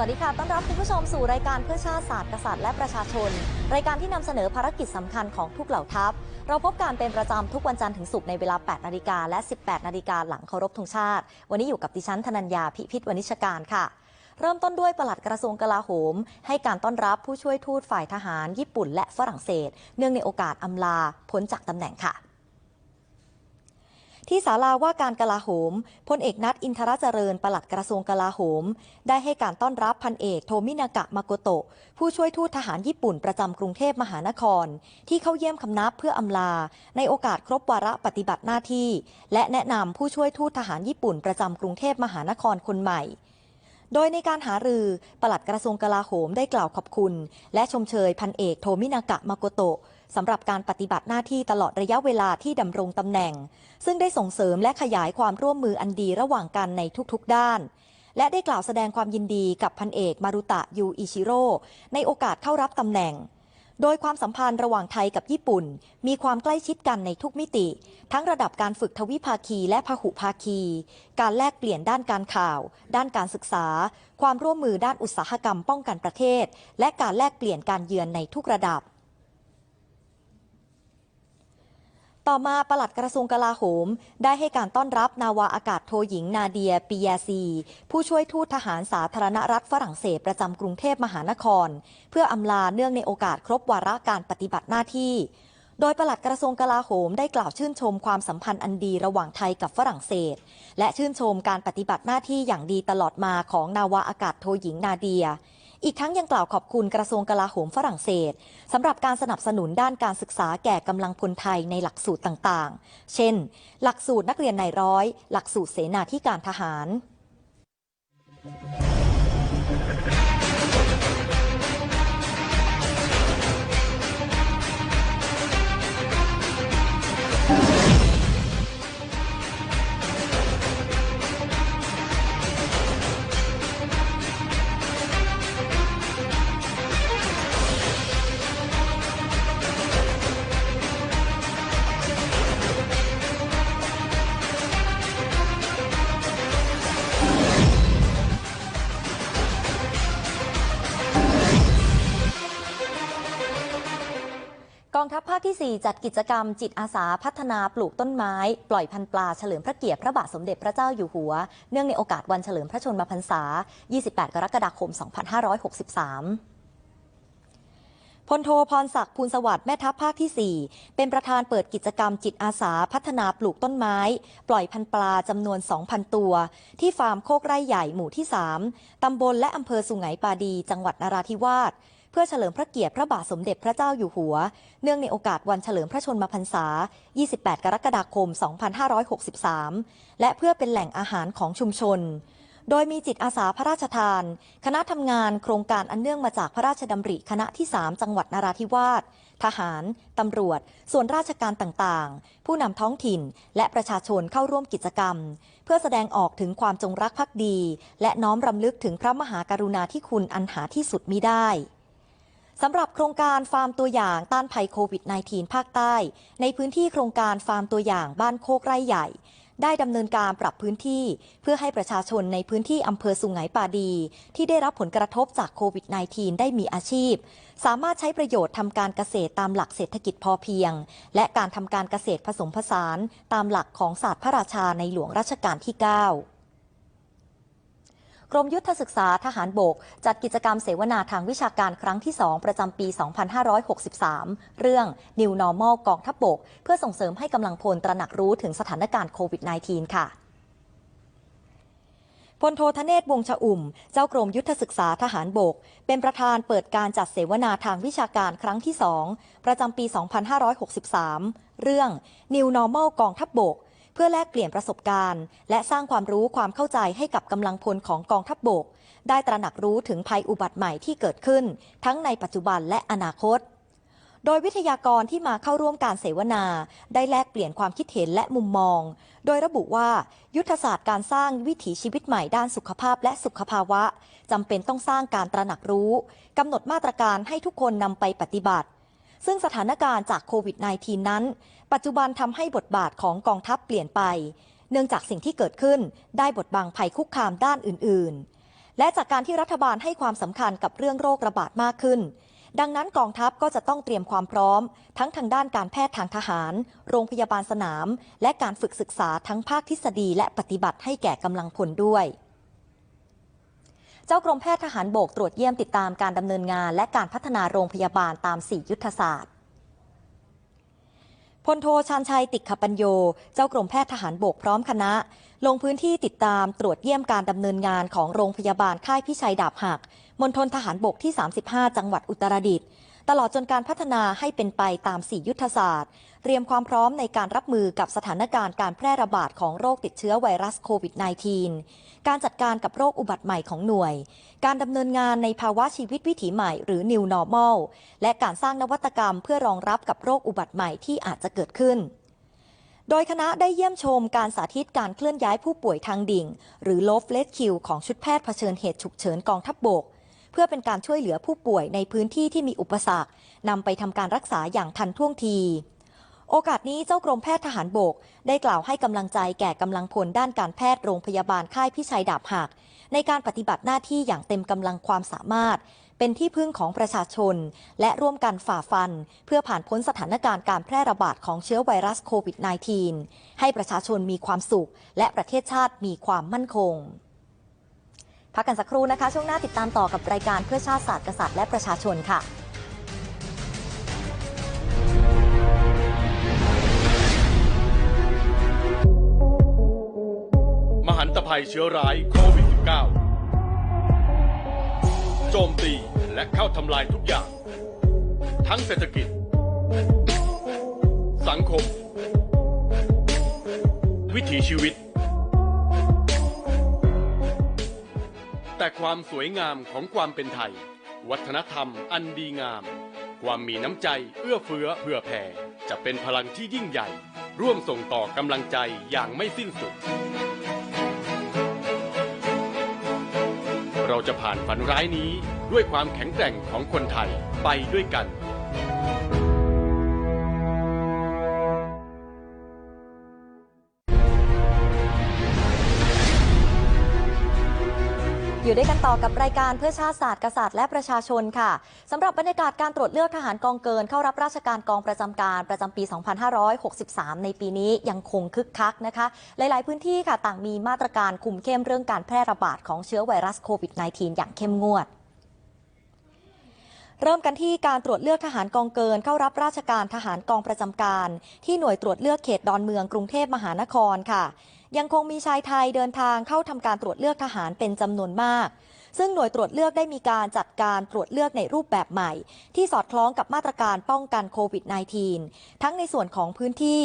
สวัสดีค่ะ ต้อนรับคุณผู้ชมสู่รายการเพื่อชาติศาสตร์กษัตริย์และประชาชน รายการที่นำเสนอภารกิจสำคัญของทุกเหล่าทัพ เราพบกันเป็นประจำทุกวันจันทร์ถึงศุกร์ในเวลา 8 นาฬิกาและ 18 นาฬิกาหลังเคารพธงชาติ วันนี้อยู่กับดิฉันธนัญญาพิพิธวณิชการค่ะเริ่มต้นด้วยปลัดกระทรวงกลาโหม ให้การต้อนรับผู้ช่วยทูตฝ่ายทหาร ญี่ปุ่นและฝรั่งเศส เนื่องในโอกาสอำลาพ้นจากตำแหน่งค่ะ ที่ศาลาว่าการกลาโหมพลเอกนัทอินทรเจริญปลัดกระทรวงกลาโหม ได้ให้การต้อนรับพันเอกโทมินากะมาโกโตะ ผู้ช่วยทูตทหารญี่ปุ่นประจำกรุงเทพมหานคร ที่เข้าเยี่ยมคำนับเพื่ออำลา ในโอกาสครบวาระปฏิบัติหน้าที่ และแนะนำผู้ช่วยทูตทหารญี่ปุ่นประจำกรุงเทพมหานครคนใหม่โดยในการหารือ ปลัดกระทรวงกลาโหมได้กล่าวขอบคุณ และชมเชยพันเอกโทมินากะมาโกโตะ สำหรับการปฏิบัติหน้าที่ตลอดระยะเวลาที่ดำรงตำแหน่ง ซึ่งได้ส่งเสริมและขยายความร่วมมืออันดีระหว่างกันในทุกๆ ด้าน และได้กล่าวแสดงความยินดีกับพันเอกมารุตะยูอิชิโร่ในโอกาสเข้ารับตำแหน่งโดยความสัมพันธ์ระหว่างไทยกับญี่ปุ่น มีความใกล้ชิดกันในทุกมิติ ทั้งระดับการฝึกทวิภาคีและพหุภาคี การแลกเปลี่ยนด้านการข่าว ด้านการศึกษา ความร่วมมือด้านอุตสาหกรรมป้องกันประเทศ และการแลกเปลี่ยนการเยือนในทุกระดับ ต่อมาปลัดกระทรวงกลาโหม ได้ให้การต้อนรับนาวาอากาศโทหญิงนาเดียปิยาซี ผู้ช่วยทูตทหารสาธารณรัฐฝรั่งเศสประจำกรุงเทพมหานคร เพื่ออำลาเนื่องในโอกาสครบวาระการปฏิบัติหน้าที่ โดยปลัดกระทรวงกลาโหมได้กล่าวชื่นชมความสัมพันธ์อันดีระหว่างไทยกับฝรั่งเศส และชื่นชมการปฏิบัติหน้าที่อย่างดีตลอดมาของนาวาอากาศโทหญิงนาเดีย อีกทั้งยังกล่าวขอบคุณกระทรวงกลาโหมฝรั่งเศสสำหรับการสนับสนุนด้านการศึกษาแก่กำลังพลไทยในหลักสูตรต่างๆ เช่น หลักสูตรนักเรียนนายร้อย หลักสูตรเสนาธิการทหาร คที่ 4 จัดกิจกรรมจิตอาสาพัฒนาปลูกต้นไม้ ปล่อยพันธุ์ปลาเฉลิมพระเกียรติพระบาทสมเด็จพระเจ้าอยู่หัว เนื่องในโอกาสวันเฉลิมพระชนมพรรษา 28 กรกฎาคม 2563พลโทพรศักดิ์ภูลสวัสดิ์แม่ทัพภาคที่ 4 เป็นประธานเปิดกิจกรรมจิตอาสาพัฒนาปลูกต้นไม้ ปล่อยพันปลาจำนวน 2,000 ตัว ที่ฟาร์มโคกไร่ใหญ่หมู่ที่ 3 ตำบลและอำเภอสุไหงปาดี จังหวัดนราธิวาส เพื่อเฉลิมพระเกียรติพระบาทสมเด็จพระเจ้าอยู่หัว เนื่องในโอกาสวันเฉลิมพระชนมพรรษา 28 กรกฎาคม 2563 และเพื่อเป็นแหล่งอาหารของชุมชน โดยมีจิตอาสาพระราชทาน คณะทำงานโครงการอันเนื่องมาจากพระราชดำริคณะที่ 3 จังหวัดนราธิวาส ทหาร ตำรวจ ส่วนราชการต่างๆ ผู้นำท้องถิ่น และประชาชนเข้าร่วมกิจกรรม เพื่อแสดงออกถึงความจงรักภักดี และน้อมรำลึกถึงพระมหากรุณาธิคุณอันหาที่สุดมิได้ สำหรับโครงการฟาร์มตัวอย่างต้านภัยโควิด -19 ภาคใต้ ในพื้นที่โครงการฟาร์มตัวอย่างบ้านโคกไร่ใหญ่ ได้ดำเนินการปรับพื้นที่ เพื่อให้ประชาชนในพื้นที่อำเภอสุไหงปาดี ที่ได้รับผลกระทบจากโควิด -19 ได้มีอาชีพ สามารถใช้ประโยชน์ทำการเกษตรตามหลักเศรษฐกิจพอเพียง และการทำการเกษตรผสมผสาน ตามหลักของศาสตร์พระราชาในหลวงรัชกาลที่ 9 กรมยุทธศึกษาทหารบก จัดกิจกรรมเสวนาทางวิชาการครั้งที่ 2 ประจำปี 2563 เรื่อง New Normal กองทัพบกเพื่อส่งเสริมให้กำลังพลตระหนักรู้ถึงสถานการณ์โควิด -19 ค่ะพลโททเนศวงศ์ชอุ่ม เจ้ากรมยุทธศึกษาทหารบก เป็นประธานเปิดการจัดเสวนาทางวิชาการครั้งที่ 2 ประจำปี 2563 เรื่อง New Normal กองทัพบก พื่อแลกเปลี่ยนประสบการณ์ และสร้างความรู้ความเข้าใจให้กับกำลังพลของกองทัพบก ได้ตระหนักรู้ถึงภัยอุบัติใหม่ที่เกิดขึ้น ทั้งในปัจจุบันและอนาคต โดยวิทยากรที่มาเข้าร่วมการเสวนา ได้แลกเปลี่ยนความคิดเห็นและมุมมอง โดยระบุว่า ยุทธศาสตร์การสร้างวิถีชีวิตใหม่ด้านสุขภาพและสุขภาวะจำเป็นต้องสร้างการตระหนักรู้กำหนดมาตรการให้ทุกคนนำไปปฏิบัติ ซึ่งสถานการณ์จากโควิด -19 นั้น ปัจจุบันทำให้บทบาทของกองทัพเปลี่ยนไป เนื่องจากสิ่งที่เกิดขึ้นได้บทบังภัยคุกคามด้านอื่น ๆ และจากการที่รัฐบาลให้ความสำคัญกับเรื่องโรคระบาดมากขึ้น ดังนั้นกองทัพก็จะต้องเตรียมความพร้อม ทั้งทางด้านการแพทย์ทางทหาร โรงพยาบาลสนาม และการฝึกศึกษาทั้งภาคทฤษฎีและปฏิบัติให้แก่กำลังพลด้วย เจ้ากรมแพทย์ทหารบกตรวจเยี่ยมติดตามการดำเนินงาน และการพัฒนาโรงพยาบาลตาม 4 ยุทธศาสตร์พลโทชานชัยติขปัญโย เจ้ากรมแพทย์ทหารบกพร้อมคณะ ลงพื้นที่ติดตามตรวจเยี่ยมการดำเนินงานของโรงพยาบาลค่ายพิชัยดาบหัก มณฑลทหารบกที่ 35 จังหวัดอุตรดิตถ์ ตลอดจนการพัฒนาให้เป็นไปตาม 4 ยุทธศาสตร์ รียมความพร้อมในการรับมือกับสถานการณ์การแพร่ระบาดของโรคติดเชื้อไวรัสโควิด -19 การจัดการกับโรคอุบัติใหม่ของหน่วย การดำเนินงานในภาวะชีวิตวิถีใหม่หรือ New Normal และการสร้างนวัตกรรมเพื่อรองรับกับโรคอุบัติใหม่ที่อาจจะเกิดขึ้น โดยคณะได้เยี่ยมชมการสาธิตการเคลื่อนย้ายผู้ป่วยทางดิ่ง หรือ low f l e t q ของชุดแพทย์เผชิญเหตุฉุกเฉินกองทัพบบกเพื่อเป็นการช่วยเหลือผู้ป่วยในพื้นที่ที่มีอุปสรรคนำไปทำการรักษาอย่างทันท่วงที โอกาสนี้เจ้ากรมแพทย์ทหารบก ได้กล่าวให้กำลังใจแก่กำลังพลด้านการแพทย์โรงพยาบาลค่ายพิชัยดาบหัก ในการปฏิบัติหน้าที่อย่างเต็มกำลังความสามารถ เป็นที่พึ่งของประชาชน และร่วมกันฝ่าฟัน เพื่อผ่านพ้นสถานการณ์การแพร่ระบาดของเชื้อไวรัสโควิด -19 ให้ประชาชนมีความสุข และประเทศชาติมีความมั่นคงพักกันสักครู่นะคะ ช่วงหน้าติดตามต่อกับรายการเพื่อชาติศาสตร์กษัตริย์และประชาชนค่ะ ภัยเชื้อร้ายโควิด -19 โจมตีและเข้าทำลายทุกอย่าง ทั้งเศรษฐกิจ สังคม วิถีชีวิต แต่ความสวยงามของความเป็นไทย วัฒนธรรมอันดีงาม ความมีน้ำใจเอื้อเฟื้อเผื่อแผ่จะเป็นพลังที่ยิ่งใหญ่ ร่วมส่งต่อกำลังใจอย่างไม่สิ้นสุด เราจะผ่านฝันร้ายนี้ด้วยความแข็งแกร่งของคนไทยไปด้วยกัน อยู่ด้วยกันต่อกับรายการเพื่อชาติศาสตร์กษัตริย์และประชาชนค่ะสำหรับบรรยากาศการตรวจเลือกทหารกองเกินเข้ารับราชการกองประจำการประจำปี 2563 ในปีนี้ยังคงคึกคักนะคะ หลาย ๆ พื้นที่ค่ะต่างมีมาตรการคุมเข้มเรื่องการแพร่ระบาดของเชื้อไวรัสโควิด -19 อย่างเข้มงวดเริ่มกันที่การตรวจเลือกทหารกองเกินเข้ารับราชการทหารกองประจำการ ที่หน่วยตรวจเลือกเขตดอนเมืองกรุงเทพมหานครค่ะ ยังคงมีชายไทยเดินทางเข้าทำการตรวจเลือกทหารเป็นจำนวนมาก ซึ่งหน่วยตรวจเลือกได้มีการจัดการตรวจเลือกในรูปแบบใหม่ ที่สอดคล้องกับมาตรการป้องกันโควิด -19 ทั้งในส่วนของพื้นที่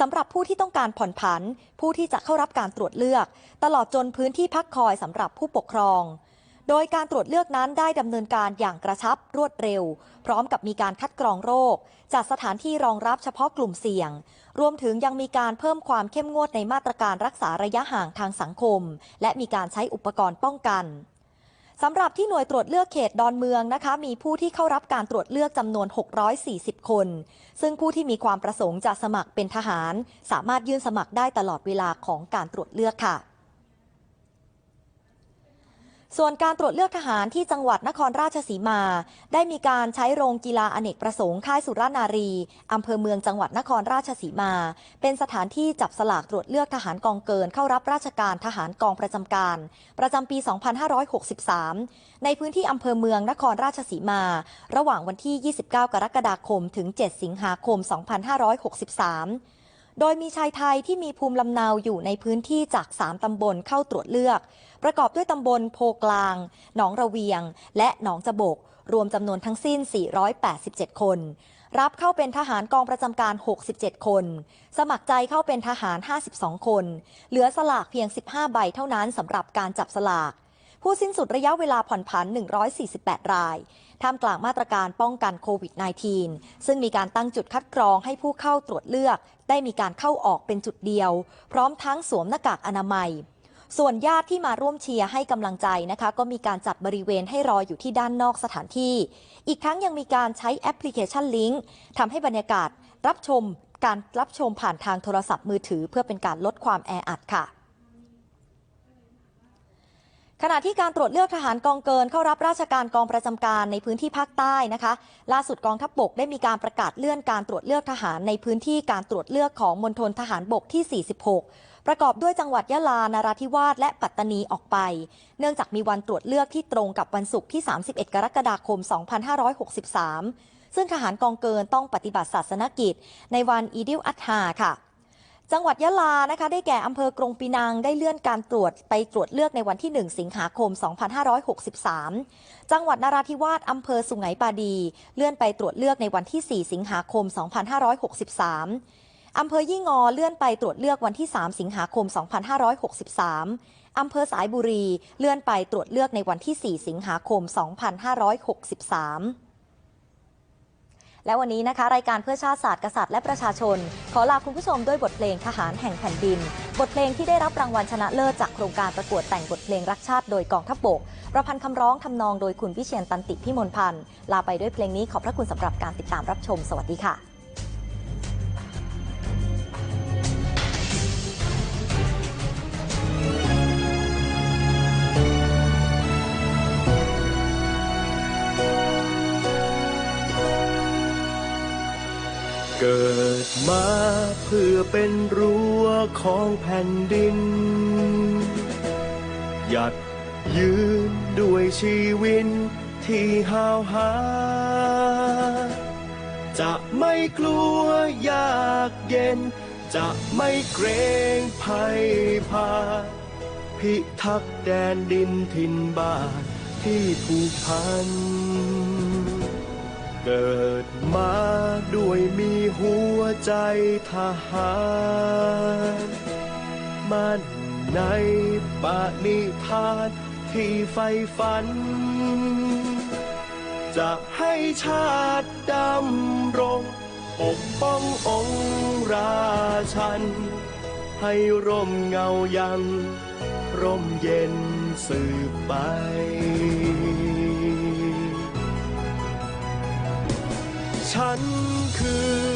สำหรับผู้ที่ต้องการผ่อนผัน ผู้ที่จะเข้ารับการตรวจเลือก ตลอดจนพื้นที่พักคอยสำหรับผู้ปกครอง โดยการตรวจเลือกนั้นได้ดำเนินการอย่างกระชับรวดเร็ว พร้อมกับมีการคัดกรองโรค จัดสถานที่รองรับเฉพาะกลุ่มเสี่ยง รวมถึงยังมีการเพิ่มความเข้มงวดในมาตรการรักษาระยะห่างทางสังคม และมีการใช้อุปกรณ์ป้องกันสำหรับที่หน่วยตรวจเลือกเขตดอนเมืองนะคะ มีผู้ที่เข้ารับการตรวจเลือกจำนวน 640 คน ซึ่งผู้ที่มีความประสงค์จะสมัครเป็นทหาร สามารถยื่นสมัครได้ตลอดเวลาของการตรวจเลือกค่ะ ส่วนการตรวจเลือกทหารที่จังหวัดนครราชสีมา ได้มีการใช้โรงกีฬาอเนกประสงค์ค่ายสุรานารีอำเภอเมืองจังหวัดนครราชสีมา เป็นสถานที่จับสลากตรวจเลือกทหารกองเกินเข้ารับราชการทหารกองประจำการ ประจำปี 2563 ในพื้นที่อำเภอเมืองนครราชสีมา ระหว่างวันที่ 29 กรกฎาคมถึง 7 สิงหาคม 2563 โดยมีชายไทยที่มีภูมิลำเนาอยู่ในพื้นที่จาก 3 ตำบลเข้าตรวจเลือก ประกอบด้วยตำบลโพกลาง หนองระเวียง และหนองจบก รวมจำนวนทั้งสิ้น 487 คน รับเข้าเป็นทหารกองประจำการ 67 คน สมัครใจเข้าเป็นทหาร 52 คน เหลือสลากเพียง 15 ใบเท่านั้นสำหรับการจับสลาก ผู้สิ้นสุดระยะเวลาผ่อนผัน 148 ราย ท่ามกลางมาตรการป้องกันโควิด -19 ซึ่งมีการตั้งจุดคัดกรองให้ผู้เข้าตรวจเลือก ได้มีการเข้าออกเป็นจุดเดียว พร้อมทั้งสวมหน้ากากอนามัย ส่วนญาติที่มาร่วมเชียร์ให้กำลังใจนะคะ ก็มีการจัดบริเวณให้รออยู่ที่ด้านนอกสถานที่ อีกทั้งยังมีการใช้แอปพลิเคชันลิงก์ทำให้บรรยากาศรับชมการรับชมผ่านทางโทรศัพท์มือถือ เพื่อเป็นการลดความแออัดค่ะ ขณะที่การตรวจเลือกทหารกองเกินเข้ารับราชการกองประจำการในพื้นที่ภาคใต้นะคะ ล่าสุดกองทัพบกได้มีการประกาศเลื่อนการตรวจเลือกทหารในพื้นที่การตรวจเลือกของมณฑลทหารบกที่ 46 ประกอบด้วยจังหวัดยะลานราธิวาส และปัตตานีออกไป เนื่องจากมีวันตรวจเลือกที่ตรงกับวันศุกร์ที่ 31 กรกฎาคม 2563 ซึ่งทหารกองเกินต้องปฏิบัติศาสนกิจ ในวันอีดิลอัตฮาค่ะ จังหวัดยะลานะคะได้แก่อำเภอกรงปีนังได้เลื่อนการตรวจไปตรวจเลือกในวันที่ 1 สิงหาคม 2563 จังหวัดนราธิวาสอำเภอสุไหงปาดี เลื่อนไปตรวจเลือกในวันที่ 4 สิงหาคม 2563 อำเภอยี่งอเลื่อนไปตรวจเลือกวันที่ 3 สิงหาคม 2563 อำเภอสายบุรีเลื่อนไปตรวจเลือกในวันที่ 4 สิงหาคม 2563 และวันนี้นะคะ รายการเพื่อชาติศาสตร์กษัตริย์และประชาชน ขอลาคุณผู้ชมด้วยบทเพลงทหารแห่งแผ่นดิน บทเพลงที่ได้รับรางวัลชนะเลิศจากโครงการประกวดแต่งบทเพลงรักชาติโดยกองทัพบกประพันธ์คำร้องทำนองโดยคุณวิเชียนตันติพิมลพันธ์ลาไปด้วยเพลงนี้ขอบพระคุณสำหรับการติดตามรับชม สวัสดีค่ะ เกิดมาเพื่อเป็นรั้วของแผ่นดิน หยัดยืนด้วยชีวิตที่หาวหา จะไม่กลัวยากเย็น จะไม่เกรงภัยพา พิทักษ์แดนดินถิ่นบ้านที่ผูกพัน เกิดมาด้วยมี หัวใจทหารมั่นในปณิธานที่ใฝ่ฝัน จะให้ชาติดำรงปกป้ององค์ราชัน ให้ร่มเงายัง ร่มเย็นสืบไปฉันคือ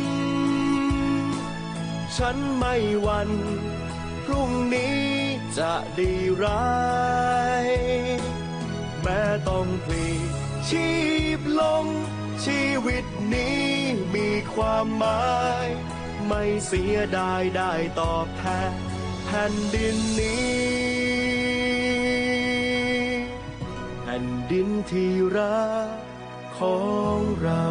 ฉันไม่หวันพรุ่งนี้จะดีร้าย แม้ต้องพลีชีพลง ชีวิตนี้มีความหมาย ไม่เสียดายได้ตอบแทนแผ่นดินนี้แผ่นดินที่รักของเรา